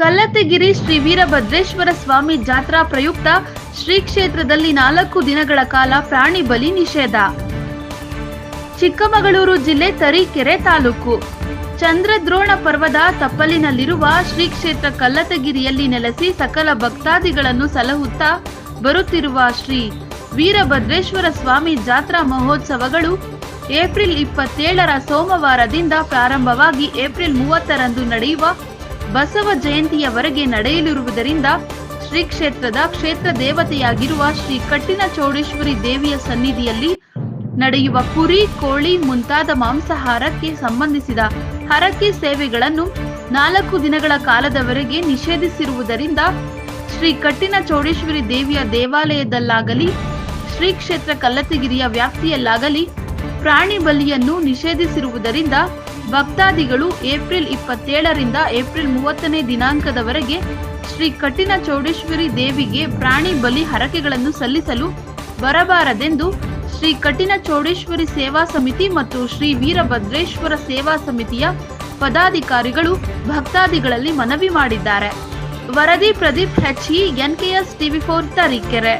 ಕಲ್ಲತ್ತಿಗಿರಿ ಶ್ರೀ ವೀರಭದ್ರೇಶ್ವರ ಸ್ವಾಮಿ ಜಾತ್ರಾ ಪ್ರಯುಕ್ತ ಶ್ರೀ ಕ್ಷೇತ್ರದಲ್ಲಿ ನಾಲ್ಕು ದಿನಗಳ ಕಾಲ ಪ್ರಾಣಿ ಬಲಿ ನಿಷೇಧ. ಚಿಕ್ಕಮಗಳೂರು ಜಿಲ್ಲೆ ತರೀಕೆರೆ ತಾಲೂಕು. ಚಂದ್ರದ್ರೋಣ ಪರ್ವದ ತಪ್ಪಲಿನಲ್ಲಿರುವ ಶ್ರೀ ಕ್ಷೇತ್ರ ಕಲ್ಲತಗಿರಿಯಲ್ಲಿ ನೆಲೆಸಿ ಸಕಲ ಭಕ್ತಾದಿಗಳನ್ನು ಸಲಹುತ್ತಾ ಬರುತ್ತಿರುವ ಶ್ರೀ ವೀರಭದ್ರೇಶ್ವರ ಸ್ವಾಮಿ ಜಾತ್ರಾ ಮಹೋತ್ಸವಗಳು ಏಪ್ರಿಲ್ ಇಪ್ಪತ್ತೇಳರ ಸೋಮವಾರದಿಂದ ಪ್ರಾರಂಭವಾಗಿ ಏಪ್ರಿಲ್ ಮೂವತ್ತರಂದು ನಡೆಯುವ ಬಸವ ಜಯಂತಿಯವರೆಗೆ ನಡೆಯಲಿರುವುದರಿಂದ ಶ್ರೀ ಕ್ಷೇತ್ರದ ಕ್ಷೇತ್ರ ದೇವತೆಯಾಗಿರುವ ಶ್ರೀ ಕಟ್ಟಿನ ಚೌಡೇಶ್ವರಿ ದೇವಿಯ ಸನ್ನಿಧಿಯಲ್ಲಿ ನಡೆಯುವ ಕುರಿ ಕೋಳಿ ಮುಂತಾದ ಮಾಂಸಾಹಾರಕ್ಕೆ ಸಂಬಂಧಿಸಿದ ಹರಕೆ ಸೇವೆಗಳನ್ನು ನಾಲ್ಕು ದಿನಗಳ ಕಾಲದವರೆಗೆ ನಿಷೇಧಿಸಿರುವುದರಿಂದ ಶ್ರೀ ಕಟ್ಟಿನ ಚೌಡೇಶ್ವರಿ ದೇವಿಯ ದೇವಾಲಯದಲ್ಲಾಗಲಿ, ಶ್ರೀ ಕ್ಷೇತ್ರ ಕಲ್ಲತ್ತಿಗಿರಿಯ ವ್ಯಾಪ್ತಿಯಲ್ಲಾಗಲಿ ಪ್ರಾಣಿ ಬಲಿಯನ್ನು ನಿಷೇಧಿಸಿರುವುದರಿಂದ ಭಕ್ತಾದಿಗಳು ಏಪ್ರಿಲ್ ಇಪ್ಪತ್ತೇಳರಿಂದ ಏಪ್ರಿಲ್ ಮೂವತ್ತನೇ ದಿನಾಂಕದವರೆಗೆ ಶ್ರೀ ಕಠಿಣ ಚೌಡೇಶ್ವರಿ ದೇವಿಗೆ ಪ್ರಾಣಿ ಬಲಿ ಹರಕೆಗಳನ್ನು ಸಲ್ಲಿಸಲು ಬರಬಾರದೆಂದು ಶ್ರೀ ಕಠಿಣ ಚೌಡೇಶ್ವರಿ ಸೇವಾ ಸಮಿತಿ ಮತ್ತು ಶ್ರೀ ವೀರಭದ್ರೇಶ್ವರ ಸೇವಾ ಸಮಿತಿಯ ಪದಾಧಿಕಾರಿಗಳು ಭಕ್ತಾದಿಗಳಲ್ಲಿ ಮನವಿ ಮಾಡಿದ್ದಾರೆ. ವರದಿ Pradeep H E NKS TV four Tarikere.